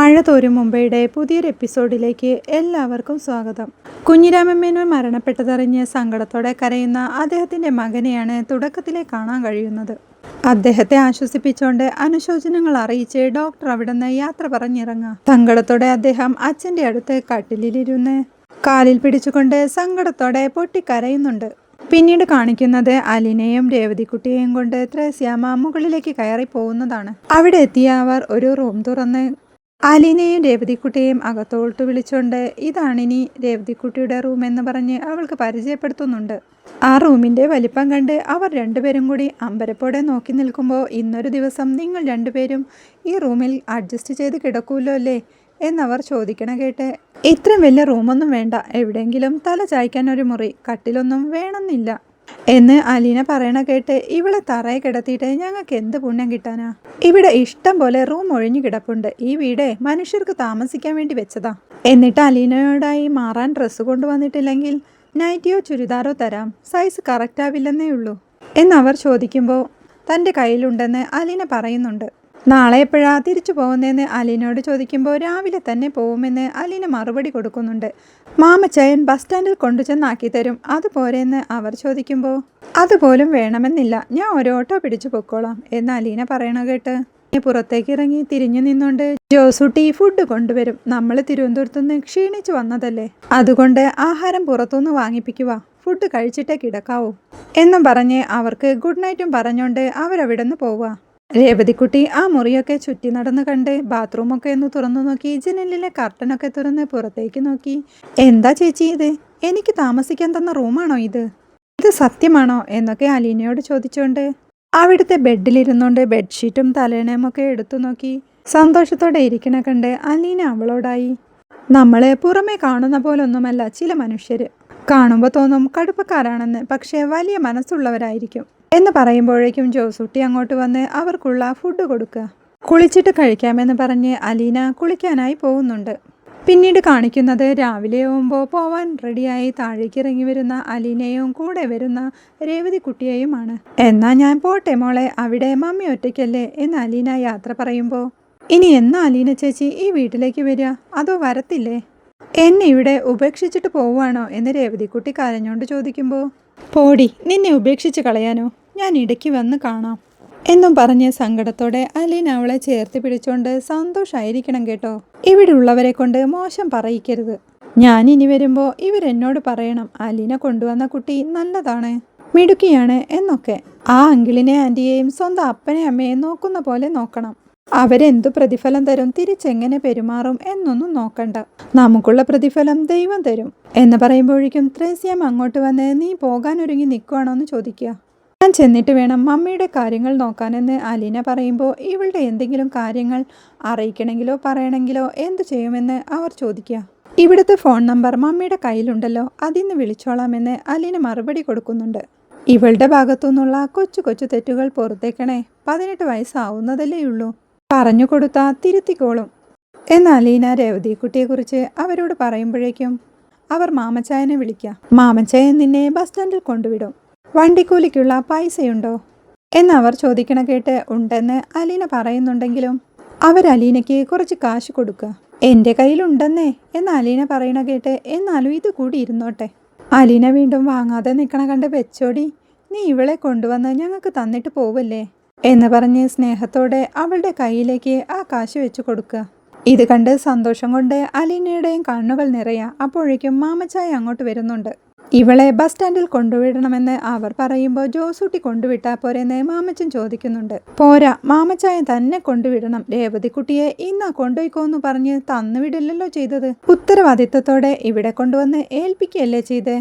മഴ തോരും മുംബൈയുടെ പുതിയൊരു എപ്പിസോഡിലേക്ക് എല്ലാവർക്കും സ്വാഗതം. കുഞ്ഞിരാമമ്മേനോൻ മരണപ്പെട്ടതറിഞ്ഞ് സങ്കടത്തോടെ കരയുന്ന അദ്ദേഹത്തിന്റെ മകനെയാണ് തുടക്കത്തിലെ കാണാൻ കഴിയുന്നത്. അദ്ദേഹത്തെ ആശ്വസിപ്പിച്ചുകൊണ്ട് അനുശോചനങ്ങൾ അറിയിച്ച് ഡോക്ടർ അവിടുന്ന് യാത്ര പറഞ്ഞിറങ്ങാം. സങ്കടത്തോടെ അദ്ദേഹം അച്ഛന്റെ അടുത്ത് കട്ടിലിരുന്ന് കാലിൽ പിടിച്ചുകൊണ്ട് സങ്കടത്തോടെ പൊട്ടിക്കരയുന്നുണ്ട്. പിന്നീട് കാണിക്കുന്നത് അലിനെയും രേവതിക്കുട്ടിയെയും കൊണ്ട് ത്രേസ്യാമ മുകളിലേക്ക് കയറി പോകുന്നതാണ് അവിടെ എത്തിയ അവർ ഒരു റൂം തുറന്ന് അലിനെയും രേവതിക്കുട്ടിയെയും അകത്തോട്ട് വിളിച്ചുകൊണ്ട് ഇതാണിനി രേവതിക്കുട്ടിയുടെ റൂം എന്ന് പറഞ്ഞ് അവൾക്ക് പരിചയപ്പെടുത്തുന്നുണ്ട്. ആ റൂമിന്റെ വലിപ്പം കണ്ട് അവർ രണ്ടുപേരും കൂടി അമ്പരപ്പോടെ നോക്കി നിൽക്കുമ്പോൾ ഇന്നൊരു ദിവസം നിങ്ങൾ രണ്ടുപേരും ഈ റൂമിൽ അഡ്ജസ്റ്റ് ചെയ്ത് കിടക്കൂല്ലോ അല്ലേ? എന്നവർ ചോദിക്കണ കേട്ട് ഇത്രയും വലിയ റൂമൊന്നും വേണ്ട എവിടെയെങ്കിലും തല ചായ്ക്കാൻ ഒരു മുറി കട്ടിലൊന്നും വേണമെന്നില്ല. എന്ന് അലീന പറയണ കേട്ട് ഇവിടെ തറയെ കിടത്തിയിട്ട് ഞങ്ങൾക്ക് എന്ത് പുണ്യം കിട്ടാനാ? ഇവിടെ ഇഷ്ടം പോലെ റൂം ഒഴിഞ്ഞു കിടപ്പുണ്ട്. ഈ വീട് മനുഷ്യർക്ക് താമസിക്കാൻ വേണ്ടി വെച്ചതാ. എന്നിട്ട് അലീനയോടായി മാറാൻ ഡ്രസ്സ് കൊണ്ടുവന്നിട്ടില്ലെങ്കിൽ നൈറ്റിയോ ചുരിദാറോ തരാം. സൈസ് കറക്റ്റ് ആവില്ലെന്നേ ഉള്ളൂ. എന്നവർ ചോദിക്കുമ്പോൾ തന്റെ കയ്യിലുണ്ടെന്ന് അലീന പറയുന്നുണ്ട്. നാളെ എപ്പോഴാ തിരിച്ചു പോകുന്നതെന്ന് അലീനോട് ചോദിക്കുമ്പോൾ രാവിലെ തന്നെ പോകുമെന്ന് അലീന മറുപടി കൊടുക്കുന്നുണ്ട്. മാമച്ചയൻ ബസ് സ്റ്റാൻഡിൽ കൊണ്ടുചെന്നാക്കി തരും. അതുപോരെന്ന് അവർ ചോദിക്കുമ്പോൾ അതുപോലും വേണമെന്നില്ല. ഞാൻ ഒരു ഓട്ടോ പിടിച്ചു പൊക്കോളാം എന്ന് അലീന പറയണ കേട്ട്. പുറത്തേക്ക് ഇറങ്ങി തിരിഞ്ഞു നിന്നുകൊണ്ട് ജോസുട്ടി ഫുഡ് കൊണ്ടുവരും. നമ്മൾ തിരുവനന്തപുരത്തുനിന്ന് ക്ഷീണിച്ചു വന്നതല്ലേ? അതുകൊണ്ട് ആഹാരം പുറത്തുനിന്ന് വാങ്ങിപ്പിക്കുക ഫുഡ് കഴിച്ചിട്ടേ കിടക്കാവൂ. എന്നും പറഞ്ഞ് അവർക്ക് ഗുഡ് നൈറ്റും പറഞ്ഞുകൊണ്ട് അവരവിടെ നിന്ന് പോവുക രേവതിക്കുട്ടി ആ മുറിയൊക്കെ ചുറ്റി നടന്നു കണ്ട് ബാത്റൂമൊക്കെ ഒന്ന് തുറന്നു നോക്കി ജനലിലെ കർട്ടനൊക്കെ തുറന്ന് പുറത്തേക്ക് നോക്കി. എന്താ ചേച്ചി ഇത്? എനിക്ക് താമസിക്കാൻ തന്ന റൂമാണോ ഇത്? ഇത് സത്യമാണോ? എന്നൊക്കെ അലീനയോട് ചോദിച്ചുകൊണ്ട് അവിടുത്തെ ബെഡിലിരുന്നുകൊണ്ട് ബെഡ്ഷീറ്റും തലേണയും ഒക്കെ എടുത്തു നോക്കി. സന്തോഷത്തോടെ ഇരിക്കണ കണ്ട് അലീന അവളോടായി നമ്മളെ പുറമേ കാണുന്ന പോലൊന്നുമല്ല ചില മനുഷ്യർ കാണുമ്പോൾ തോന്നും കടുപ്പക്കാരാണെന്ന് പക്ഷേ വലിയ മനസ്സുള്ളവരായിരിക്കും. എന്ന് പറയുമ്പോഴേക്കും ജോസൂട്ടി അങ്ങോട്ട് വന്ന് അവർക്കുള്ള ഫുഡ് കൊടുക്കുക. കുളിച്ചിട്ട് കഴിക്കാമെന്ന് പറഞ്ഞ് അലീന കുളിക്കാനായി പോകുന്നുണ്ട്. പിന്നീട് കാണിക്കുന്നത് രാവിലെ ആവുമ്പോൾ പോവാൻ റെഡിയായി താഴേക്ക് ഇറങ്ങി വരുന്ന അലീനയും കൂടെ വരുന്ന രേവതി കുട്ടിയെയുമാണ്. എന്നാ ഞാൻ പോട്ടെ മോളെ അവിടെ മമ്മി ഒറ്റയ്ക്കല്ലേ എന്ന് അലീന യാത്ര പറയുമ്പോൾ ഇനി എന്നാ അലീന ചേച്ചി ഈ വീട്ടിലേക്ക് വരിക? അതോ വരത്തില്ലേ? എന്നെ ഇവിടെ ഉപേക്ഷിച്ചിട്ട് പോവുകയാണോ? എന്ന് രേവതിക്കുട്ടി കരഞ്ഞോണ്ട് ചോദിക്കുമ്പോൾ പോടി നിന്നെ ഉപേക്ഷിച്ച് കളയാനോ? ഞാൻ ഇടയ്ക്ക് വന്ന് കാണാം എന്നും പറഞ്ഞ സങ്കടത്തോടെ അലീന അവളെ ചേർത്ത് പിടിച്ചോണ്ട് സന്തോഷമായിരിക്കണം കേട്ടോ. ഇവിടെ ഉള്ളവരെ കൊണ്ട് മോശം പറയിക്കരുത്. ഞാൻ ഇനി വരുമ്പോൾ ഇവരെന്നോട് പറയണം അലീനെ കൊണ്ടുവന്ന കുട്ടി നല്ലതാണ് മിടുക്കിയാണ് എന്നൊക്കെ. ആ അങ്കിളിനെ ആന്റിയെയും സ്വന്തം അപ്പനെ അമ്മയെയും നോക്കുന്ന പോലെ നോക്കണം. അവരെന്തു പ്രതിഫലം തരും തിരിച്ചെങ്ങനെ പെരുമാറും എന്നൊന്നും നോക്കണ്ട. നമുക്കുള്ള പ്രതിഫലം ദൈവം തരും. എന്ന് പറയുമ്പോഴേക്കും ത്രേസ്യം അങ്ങോട്ട് വന്ന് നീ പോകാൻ ഒരുങ്ങി നിൽക്കുവാണോ എന്ന് ചോദിക്കുക. ഞാൻ ചെന്നിട്ട് വേണം മമ്മിയുടെ കാര്യങ്ങൾ നോക്കാനെന്ന് അലീന പറയുമ്പോൾ ഇവളുടെ എന്തെങ്കിലും കാര്യങ്ങൾ അറിയിക്കണമെങ്കിലോ പറയണമെങ്കിലോ എന്ത് ചെയ്യുമെന്ന് അവർ ചോദിക്കുക. ഇവിടുത്തെ ഫോൺ നമ്പർ മമ്മിയുടെ കയ്യിലുണ്ടല്ലോ അതിന്ന് വിളിച്ചോളാമെന്ന് അലീന മറുപടി കൊടുക്കുന്നുണ്ട്. ഇവളുടെ ഭാഗത്തുനിന്നുള്ള കൊച്ചു കൊച്ചു തെറ്റുകൾ പുറത്തേക്കണേ പതിനെട്ട് വയസ്സാവുന്നതല്ലേ ഉള്ളൂ. പറഞ്ഞു കൊടുത്താ തിരുത്തിക്കോളും. എന്ന് അലീന രേവതിക്കുട്ടിയെക്കുറിച്ച് അവരോട് പറയുമ്പോഴേക്കും അവർ മാമച്ചായനെ വിളിക്കുക. മാമച്ചായൻ നിന്നെ ബസ് സ്റ്റാൻഡിൽ കൊണ്ടുവിടും. വണ്ടിക്കൂലിക്കുള്ള പൈസയുണ്ടോ? എന്ന് അവർ ചോദിക്കണ കേട്ട് ഉണ്ടെന്ന് അലീന പറയുന്നുണ്ടെങ്കിലും അവർ അലീനയ്ക്ക് കുറച്ച് കാശ് കൊടുക്കുക എന്റെ കയ്യിലുണ്ടെന്നേ എന്ന് അലീന പറയണ കേട്ട് എന്നാലും ഇത് കൂടി ഇരുന്നോട്ടെ. അലീന വീണ്ടും വാങ്ങാതെ നിൽക്കണ കണ്ട് വെച്ചോടി നീ ഇവളെ കൊണ്ടുവന്ന് ഞങ്ങൾക്ക് തന്നിട്ട് പോവല്ലേ? എന്ന് പറഞ്ഞ് സ്നേഹത്തോടെ അവളുടെ കയ്യിലേക്ക് ആ കാശ് വെച്ച് കൊടുക്കുക ഇത് കണ്ട് സന്തോഷം കൊണ്ട് അലീനയുടെയും കണ്ണുകൾ നിറയാ അപ്പോഴേക്കും മാമച്ചായ അങ്ങോട്ട് വരുന്നുണ്ട്. ഇവളെ ബസ് സ്റ്റാൻഡിൽ കൊണ്ടുവിടണമെന്ന് അവർ പറയുമ്പോൾ ജോസൂട്ടി കൊണ്ടുവിട്ടാ പോരെന്ന് മാമച്ചൻ ചോദിക്കുന്നുണ്ട്. പോരാ മാമച്ചായൻ തന്നെ കൊണ്ടുവിടണം. രേവതിക്കുട്ടിയെ ഇന്നാ കൊണ്ടുപോയിക്കോന്ന് പറഞ്ഞ് തന്നുവിടില്ലല്ലോ ചെയ്തത്. ഉത്തരവാദിത്വത്തോടെ ഇവിടെ കൊണ്ടുവന്ന് ഏൽപ്പിക്കുകയല്ലേ ചെയ്തേ?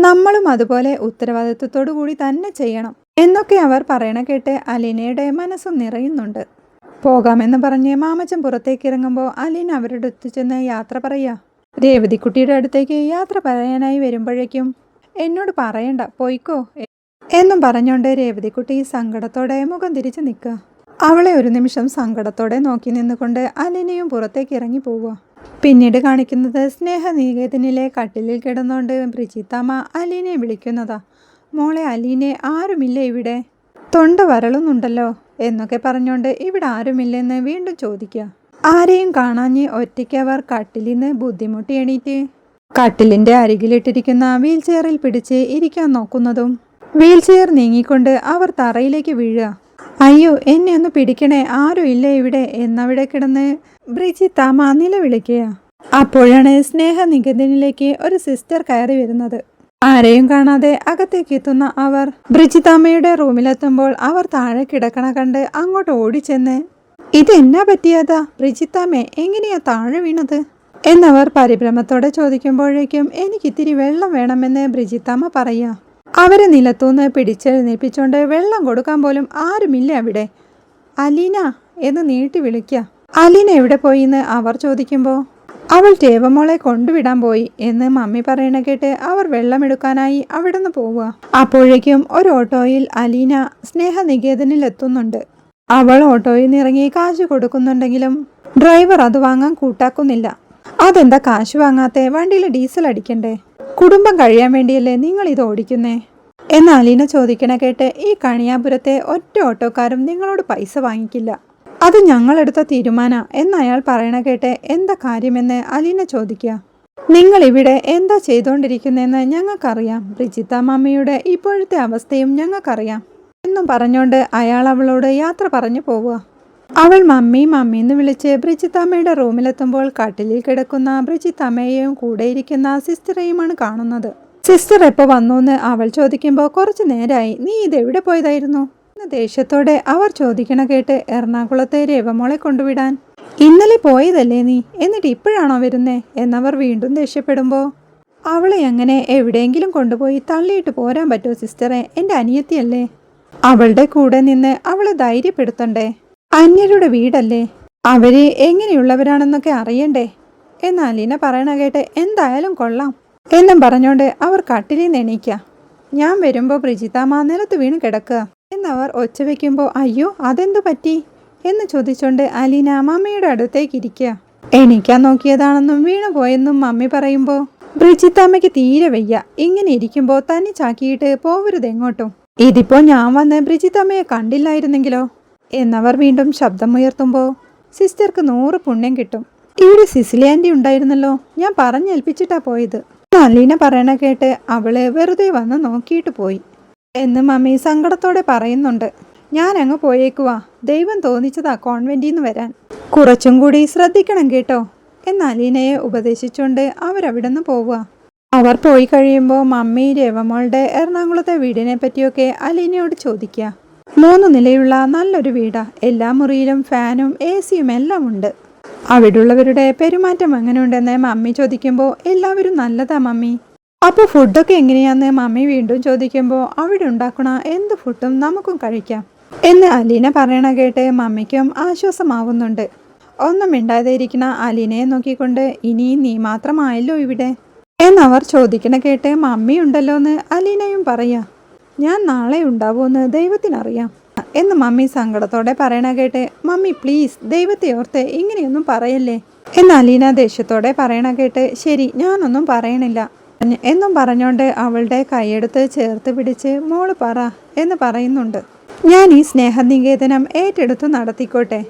നമ്മളും അതുപോലെ ഉത്തരവാദിത്വത്തോടു കൂടി തന്നെ ചെയ്യണം. എന്നൊക്കെ അവർ പറയണ കേട്ട് അലീനയുടെ മനസ്സും നിറയുന്നുണ്ട്. പോകാമെന്ന് പറഞ്ഞ് മാമച്ചൻ പുറത്തേക്ക് ഇറങ്ങുമ്പോൾ അലീന അവരുടെ അടുത്ത് ചെന്ന് യാത്ര പറയാ. രേവതിക്കുട്ടിയുടെ അടുത്തേക്ക് യാത്ര പറയാനായി വരുമ്പോഴേക്കും എന്നോട് പറയണ്ട പോയിക്കോ. എന്നും പറഞ്ഞുകൊണ്ട് രേവതിക്കുട്ടി സങ്കടത്തോടെ മുഖം തിരിച്ചു നിൽക്കുക അവളെ ഒരു നിമിഷം സങ്കടത്തോടെ നോക്കി നിന്നുകൊണ്ട് അലീനയും പുറത്തേക്ക് ഇറങ്ങി പോവുക. പിന്നീട് കാണിക്കുന്നത് സ്നേഹനികേതനിലെ കട്ടിലിൽ കിടന്നുകൊണ്ട് ബ്രിജിത്തമ്മ അലീനെ വിളിക്കുന്നതാ. മോളെ അലീനെ ആരുമില്ല ഇവിടെ? തൊണ്ട വരളുന്നുണ്ടല്ലോ എന്നൊക്കെ പറഞ്ഞുകൊണ്ട് ഇവിടെ ആരുമില്ലെന്ന് വീണ്ടും ചോദിക്കുക. ആരെയും കാണാഞ്ഞ് ഒറ്റയ്ക്ക് അവർ കട്ടിലിന്ന് ബുദ്ധിമുട്ടി എണീറ്റ്. കട്ടിലിന്റെ അരികിലിട്ടിരിക്കുന്ന വീൽ ചെയറിൽ പിടിച്ച് ഇരിക്കാൻ നോക്കുന്നതും വീൽ ചെയർ നീങ്ങിക്കൊണ്ട് അവർ തറയിലേക്ക് വീഴുക. അയ്യോ എന്നെ ഒന്ന് പിടിക്കണേ ആരും ഇല്ല ഇവിടെ? എന്നവിടെ കിടന്ന് ബ്രിജി താമ നിലവിളിക്കുക. അപ്പോഴാണ് സ്നേഹ സ്നേഹനികേതനിലേക്ക് ഒരു സിസ്റ്റർ കയറി വരുന്നത്. ആരെയും കാണാതെ അകത്തേക്ക് എത്തുന്ന അവർ ബ്രിജിത്താമ്മയുടെ റൂമിലെത്തുമ്പോൾ അവർ താഴെ കിടക്കണ കണ്ട് അങ്ങോട്ട് ഓടിച്ചെന്ന് ഇതെന്നാ പറ്റിയതാ? ബ്രിജിത്താമ്മേ എങ്ങനെയാ താഴെ വീണത്? എന്നവർ പരിഭ്രമത്തോടെ ചോദിക്കുമ്പോഴേക്കും എനിക്കിത്തിരി വെള്ളം വേണമെന്ന് ബ്രിജിത്താമ്മ പറയാ. അവരെ നിലത്തുനിന്ന് പിടിച്ചെഴുന്നേൽപ്പിച്ചുകൊണ്ട് വെള്ളം കൊടുക്കാൻ പോലും ആരുമില്ല അവിടെ. അലീന എന്ന് നീട്ടി വിളിക്കുക അലീന എവിടെ പോയി എന്ന് അവർ ചോദിക്കുമ്പോൾ അവൾ രേവമോളെ കൊണ്ടുവിടാൻ പോയി എന്ന് മമ്മി പറയണ കേട്ട് അവർ വെള്ളമെടുക്കാനായി അവിടെ നിന്ന് പോവുക. അപ്പോഴേക്കും ഒരു ഓട്ടോയിൽ അലീന സ്നേഹനികേതനിൽ എത്തുന്നുണ്ട് അവൾ ഓട്ടോയിൽ നിന്ന് ഇറങ്ങി കാശ് കൊടുക്കുന്നുണ്ടെങ്കിലും ഡ്രൈവർ അത് വാങ്ങാൻ കൂട്ടാക്കുന്നില്ല. അതെന്താ കാശ് വാങ്ങാത്തെ? വണ്ടിയിൽ ഡീസൽ അടിക്കണ്ടേ? കുടുംബം കഴിയാൻ വേണ്ടിയല്ലേ നിങ്ങൾ ഇത് ഓടിക്കുന്നേ? എന്ന് അലീന ചോദിക്കണ കേട്ട് ഈ കണിയാപുരത്തെ ഒറ്റ ഓട്ടോക്കാരും നിങ്ങളോട് പൈസ വാങ്ങിക്കില്ല. അത് ഞങ്ങളെടുത്ത തീരുമാന എന്ന് അയാൾ പറയണ കേട്ട് എന്താ കാര്യമെന്ന് അലീന ചോദിക്കുക. നിങ്ങൾ ഇവിടെ എന്താ ചെയ്തുകൊണ്ടിരിക്കുന്നതെന്ന് ഞങ്ങൾക്കറിയാം. റിജിത്ത മമ്മിയുടെ ഇപ്പോഴത്തെ അവസ്ഥയും ഞങ്ങൾക്കറിയാം. എന്നും പറഞ്ഞുകൊണ്ട് അയാൾ അവളോട് യാത്ര പറഞ്ഞു പോവുക. അവൾ മമ്മി മമ്മി എന്ന് വിളിച്ച് ബ്രിജിത്തമ്മയുടെ റൂമിലെത്തുമ്പോൾ കട്ടിലിൽ കിടക്കുന്ന ബ്രിജിത്തമ്മയെയും കൂടെ ഇരിക്കുന്ന സിസ്റ്ററെയുമാണ് കാണുന്നത്. സിസ്റ്റർ എപ്പോൾ വന്നു എന്ന് അവൾ ചോദിക്കുമ്പോൾ കുറച്ച് നേരമായി നീ ഇതെവിടെ പോയതായിരുന്നു? എന്ന് ദേഷ്യത്തോടെ അവർ ചോദിക്കണ കേട്ട് എറണാകുളത്തെ രേവമോളെ കൊണ്ടുവിടാൻ. ഇന്നലെ പോയതല്ലേ നീ? എന്നിട്ട് ഇപ്പോഴാണോ വരുന്നേ? എന്നവർ വീണ്ടും ദേഷ്യപ്പെടുമ്പോൾ അവളെ അങ്ങനെ എവിടെയെങ്കിലും കൊണ്ടുപോയി തള്ളിയിട്ട് പോരാൻ പറ്റുമോ സിസ്റ്ററെ? എന്റെ അനിയത്തിയല്ലേ? അവളുടെ കൂടെ നിന്ന് അവളെ ധൈര്യപ്പെടുത്തണ്ടേ? അന്യരുടെ വീടല്ലേ? അവർ എങ്ങനെയുള്ളവരാണെന്നൊക്കെ അറിയണ്ടേ? എന്ന് അലീന പറയണ കേട്ട് എന്തായാലും കൊള്ളാം. എന്നും പറഞ്ഞോണ്ട് അവർ കട്ടിലിൽ നിന്ന് ഞാൻ വരുമ്പോൾ പ്രിജിതാമ നിലത്ത് വീണ് കിടക്കുക. എന്നവർ ഒച്ച വയ്ക്കുമ്പോൾ അയ്യോ അതെന്തു പറ്റി? എന്ന് ചോദിച്ചോണ്ട് അലീന മമ്മിയുടെ അടുത്തേക്ക് ഇരിക്കുക എണീക്കാൻ നോക്കിയതാണെന്നും വീണു പോയെന്നും മമ്മി പറയുമ്പോൾ ബ്രിജിത്താമ്മയ്ക്ക് തീരെ വയ്യ. ഇങ്ങനെ ഇരിക്കുമ്പോൾ തനിച്ചാക്കിയിട്ട് പോവരുത് ഇതിപ്പോ ഞാൻ വന്ന് ബ്രിജിത്തമ്മയെ കണ്ടില്ലായിരുന്നെങ്കിലോ? എന്നവർ വീണ്ടും ശബ്ദമുയർത്തുമ്പോൾ സിസ്റ്റർക്ക് നൂറ് പുണ്യം കിട്ടും. ഇവിടെ സിസിലി ആന്റി ഉണ്ടായിരുന്നല്ലോ. ഞാൻ പറഞ്ഞേൽപ്പിച്ചിട്ടാ പോയത്. നല്ലീന പറയണ കേട്ട് അവൾ വെറുതെ വന്ന് നോക്കിയിട്ട് പോയി. എന്ന് മമ്മി സങ്കടത്തോടെ പറയുന്നുണ്ട്. ഞാൻ അങ്ങ് പോയേക്കുവാ. ദൈവം തോന്നിച്ചതാ കോൺവെന്റിൽ നിന്ന് വരാൻ. കുറച്ചും കൂടി ശ്രദ്ധിക്കണം കേട്ടോ. എന്ന് അലീനയെ ഉപദേശിച്ചുകൊണ്ട് അവരവിടെ നിന്ന് പോവുക. അവർ പോയി കഴിയുമ്പോൾ മമ്മി രവമോളുടെ എറണാകുളത്തെ വീടിനെ പറ്റിയൊക്കെ അലീനയോട് ചോദിക്കുക മൂന്ന് നിലയുള്ള നല്ലൊരു വീടാ. എല്ലാ മുറിയിലും ഫാനും എ സിയും എല്ലാം ഉണ്ട്. അവിടുള്ളവരുടെ പെരുമാറ്റം എങ്ങനെയുണ്ടെന്ന് മമ്മി ചോദിക്കുമ്പോൾ എല്ലാവരും നല്ലതാ മമ്മി. അപ്പോൾ ഫുഡൊക്കെ എങ്ങനെയാന്ന് മമ്മി വീണ്ടും ചോദിക്കുമ്പോൾ അവിടെ ഉണ്ടാക്കണ എന്ത് ഫുഡും നമുക്കും കഴിക്കാം. എന്ന് അലീന പറയണ കേട്ട് മമ്മിക്കും ആശ്വാസമാവുന്നുണ്ട്. ഒന്നും മിണ്ടാതെ ഇരിക്കുന്ന അലീനയെ നോക്കിക്കൊണ്ട് ഇനി നീ മാത്രമായല്ലോ ഇവിടെ. എന്നവർ ചോദിക്കണ കേട്ടേ മമ്മി ഉണ്ടല്ലോ എന്ന് അലീനയും പറയാ. ഞാൻ നാളെ ഉണ്ടാവുമെന്ന് ദൈവത്തിനറിയാം. എന്ന് മമ്മി സങ്കടത്തോടെ പറയണ കേട്ട് മമ്മി പ്ലീസ് ദൈവത്തെ ഓർത്ത് ഇങ്ങനെയൊന്നും പറയല്ലേ? എന്ന് അലീന ദേഷ്യത്തോടെ പറയണ കേട്ട് ശരി ഞാനൊന്നും പറയണില്ല. എന്നും പറഞ്ഞുകൊണ്ട് അവളുടെ കൈയെടുത്ത് ചേർത്ത് പിടിച്ച് മോൾ പറ എന്ന് പറയുന്നുണ്ട്. ഞാൻ ഈ സ്നേഹനികേതനം ഏറ്റെടുത്ത് നടത്തിക്കോട്ടെ.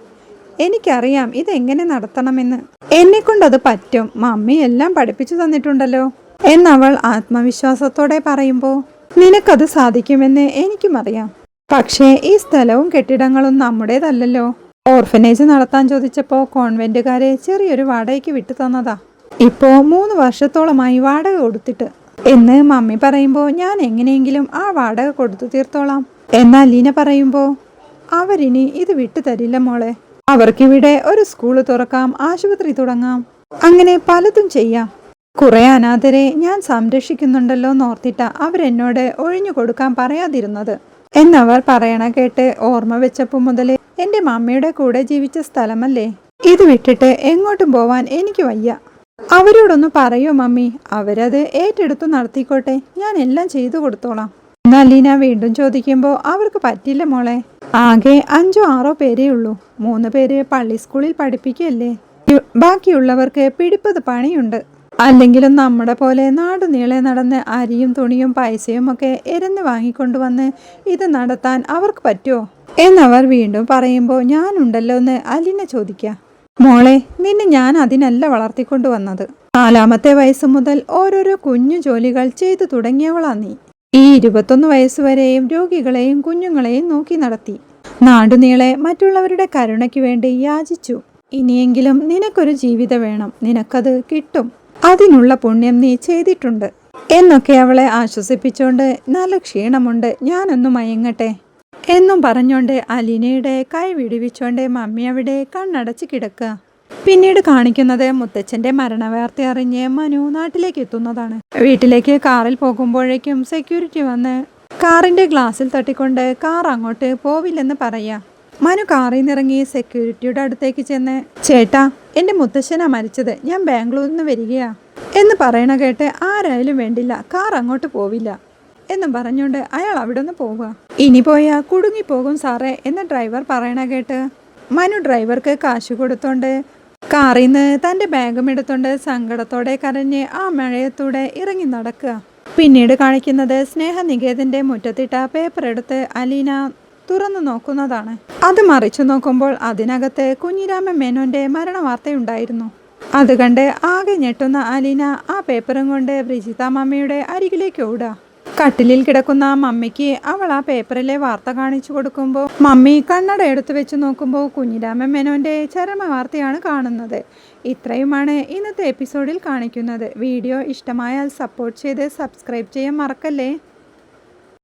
എനിക്കറിയാം ഇതെങ്ങനെ നടത്തണമെന്ന്. എന്നെ കൊണ്ടത് പറ്റും. മമ്മി എല്ലാം പഠിപ്പിച്ചു തന്നിട്ടുണ്ടല്ലോ. എന്നവൾ ആത്മവിശ്വാസത്തോടെ പറയുമ്പോൾ നിനക്കത് സാധിക്കുമെന്ന് എനിക്കും അറിയാം. പക്ഷേ ഈ സ്ഥലവും കെട്ടിടങ്ങളും നമ്മുടേതല്ലല്ലോ. ഓർഫനേജ് നടത്താൻ ചോദിച്ചപ്പോൾ കോൺവെന്റുകാരെ ചെറിയൊരു വാടകയ്ക്ക് വിട്ടു തന്നതാ. ഇപ്പോ മൂന്ന് വർഷത്തോളമായി വാടക കൊടുത്തിട്ട്. എന്ന് മമ്മി പറയുമ്പോൾ ഞാൻ എങ്ങനെയെങ്കിലും ആ വാടക കൊടുത്തു തീർത്തോളാം. എന്നാൽ ലീന പറയുമ്പോൾ അവരിനി ഇത് വിട്ടു തരില്ല മോളെ. അവർക്കിവിടെ ഒരു സ്കൂൾ തുറക്കാം ആശുപത്രി തുടങ്ങാം. അങ്ങനെ പലതും ചെയ്യാം. കുറെ അനാഥരെ ഞാൻ സംരക്ഷിക്കുന്നുണ്ടല്ലോ നോർത്തിട്ട അവരെന്നോട് ഒഴിഞ്ഞു കൊടുക്കാൻ പറയാതിരുന്നത്. എന്നവർ പറയണ കേട്ട് ഓർമ്മ വെച്ചപ്പോ മുതലേ എന്റെ മമ്മിയുടെ കൂടെ ജീവിച്ച സ്ഥലമല്ലേ? ഇത് വിട്ടിട്ട് എങ്ങോട്ടും പോവാൻ എനിക്ക് വയ്യ. അവരോടൊന്ന് പറയൂ മമ്മി അവരത് ഏറ്റെടുത്തു നടത്തിക്കോട്ടെ ഞാൻ എല്ലാം ചെയ്തു കൊടുത്തോളാം. എന്നാൽ ലീന വീണ്ടും ചോദിക്കുമ്പോൾ അവർക്ക് പറ്റില്ല മോളെ. ആകെ അഞ്ചോ ആറോ പേരേ ഉള്ളൂ. മൂന്ന് പേര് പള്ളി സ്കൂളിൽ പഠിപ്പിക്കുകയല്ലേ? ബാക്കിയുള്ളവർക്ക് പിടിപ്പത് പണിയുണ്ട്. അല്ലെങ്കിലും നമ്മുടെ പോലെ നാട് നീളെ നടന്ന് അരിയും തുണിയും പൈസയും ഒക്കെ എരന്ന് വാങ്ങിക്കൊണ്ടുവന്ന് ഇത് നടത്താൻ അവർക്ക് പറ്റുമോ? എന്നവർ വീണ്ടും പറയുമ്പോൾ ഞാനുണ്ടല്ലോ എന്ന് അലിനെ ചോദിക്കുക. മോളെ നിന്നെ ഞാൻ അതിനല്ല വളർത്തിക്കൊണ്ടുവന്നത്. നാലാമത്തെ വയസ്സ് മുതൽ ഓരോരോ കുഞ്ഞു ജോലികൾ ചെയ്തു തുടങ്ങിയവളാ നീ. ഈ ഇരുപത്തൊന്ന് വയസ്സുവരെയും രോഗികളെയും കുഞ്ഞുങ്ങളെയും നോക്കി നടത്തി. നാടുനീളെ മറ്റുള്ളവരുടെ കരുണയ്ക്ക് വേണ്ടി യാചിച്ചു. ഇനിയെങ്കിലും നിനക്കൊരു ജീവിതം വേണം. നിനക്കത് കിട്ടും. അതിനുള്ള പുണ്യം നീ ചെയ്തിട്ടുണ്ട്. എന്നൊക്കെ അവളെ ആശ്വസിപ്പിച്ചുകൊണ്ട് നല്ല ക്ഷീണമുണ്ട്. ഞാനൊന്ന് മയങ്ങട്ടെ. എന്നും പറഞ്ഞോണ്ട് അലീനയുടെ കൈ വിടുവിച്ചോണ്ട് മമ്മി അവിടെ കണ്ണടച്ച് കിടക്കുക. പിന്നീട് കാണിക്കുന്നത് മുത്തച്ഛന്റെ മരണവാർത്ത അറിഞ്ഞ് മനു നാട്ടിലേക്ക് എത്തുന്നതാണ്. വീട്ടിലേക്ക് കാറിൽ പോകുമ്പോഴേക്കും സെക്യൂരിറ്റി വന്ന് കാറിന്റെ ഗ്ലാസ്സിൽ തട്ടിക്കൊണ്ട് കാർ അങ്ങോട്ട് പോവില്ലെന്ന് പറയാ. മനു കാറിൽ നിന്നിറങ്ങി സെക്യൂരിറ്റിയുടെ അടുത്തേക്ക് ചെന്ന് ചേട്ടാ എന്റെ മുത്തശ്ശനാ മരിച്ചത്. ഞാൻ ബാംഗ്ലൂരിൽ നിന്ന് വരികയാ. എന്ന് പറയണ കേട്ട് ആരായാലും വേണ്ടില്ല കാർ അങ്ങോട്ട് പോവില്ല എന്നും പറഞ്ഞുകൊണ്ട് അയാൾ അവിടെ നിന്ന് പോവുക. ഇനി പോയാ കുടുങ്ങി പോകും സാറേ എന്ന് ഡ്രൈവർ പറയണ കേട്ട് മനു ഡ്രൈവർക്ക് കാശ് കൊടുത്തോണ്ട് കാറിൽ നിന്ന് തന്റെ ബാഗും എടുത്തുകൊണ്ട് സങ്കടത്തോടെ കരഞ്ഞ് ആ മഴയത്തൂടെ ഇറങ്ങി നടക്കുക. പിന്നീട് കാണിക്കുന്നത് സ്നേഹനികേതന്റെ മുറ്റത്തിട്ട പേപ്പർ എടുത്ത് അലീന തുറന്നു നോക്കുന്നതാണ്. അത് മറിച്ചു നോക്കുമ്പോൾ അതിനകത്ത് കുഞ്ഞിരാമൻ മേനോന്റെ മരണവാർത്തയുണ്ടായിരുന്നു. അത് കണ്ട് ആകെ ഞെട്ടുന്ന അലീന ആ പേപ്പറും കൊണ്ട് ബ്രിജിത മാമയുടെ അരികിലേക്ക് ഓടുക. കട്ടിലിൽ കിടക്കുന്ന ആ മമ്മിക്ക് അവൾ ആ പേപ്പറിലെ വാർത്ത കാണിച്ചു കൊടുക്കുമ്പോൾ മമ്മി കണ്ണട എടുത്തു വെച്ച് നോക്കുമ്പോൾ കുഞ്ഞിരാമൻ മേനോന്റെ ചരമ വാർത്തയാണ് കാണുന്നത്. ഇത്രയുമാണ് ഇന്നത്തെ എപ്പിസോഡിൽ കാണിക്കുന്നത്. വീഡിയോ ഇഷ്ടമായാൽ സപ്പോർട്ട് ചെയ്ത് സബ്സ്ക്രൈബ് ചെയ്യാൻ മറക്കല്ലേ?